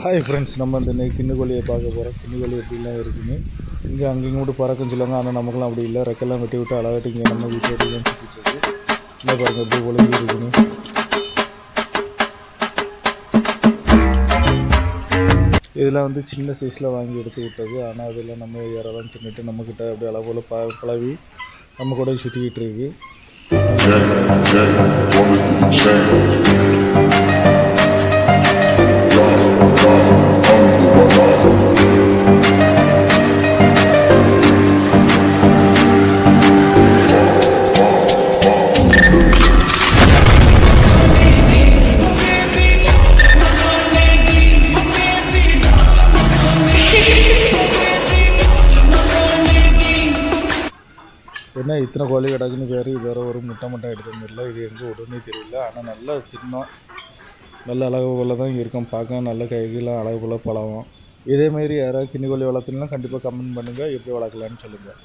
Hi friends நம்ம இந்த இன்னைக்கு கிண்ணுக்கோழியை பார்க்க போகிறோம் கிண்ணுக்கோழி எப்படிலாம் இருக்குன்னு. இங்கே அங்கேயும் கூட பறக்கும் சொல்லுவாங்க. ஆனால் நமக்குலாம் அப்படி இல்லை. ரெக்கெல்லாம் வெட்டி விட்டு அழகாட்டி இங்கே நம்ம வீட்டில் சுற்றிட்டு இருக்கு. இல்லை பாருங்க எப்படி ஒளிஞ்சு இருக்குன்னு. இதெல்லாம் வந்து சின்ன சைஸில் வாங்கி எடுத்து விட்டது. ஆனால் அதெல்லாம் நம்ம இறலாம் தின்னுட்டு நம்மக்கிட்ட அப்படியே அளவில் ப பழவி நம்ம கூட சுற்றிக்கிட்டு இருக்கு. என்ன இத்தனை கோழி கிடக்குன்னு பேர் இது வேறு ஒரு முட்டை மட்டும் எடுத்து வந்துடல இது எங்கே உடனே தெரியல ஆனால் நல்லா தின்னோம் நல்ல அழகு போல் தான் இருக்கும் பார்க்க நல்ல கைகளாம் அழகு போல் பழகும் இதேமாரி யாராவது கிண்ணி கோழி வளர்த்துனா கண்டிப்பாக கமெண்ட் பண்ணுங்கள் எப்படி வளர்க்கலான்னு சொல்லுங்கள்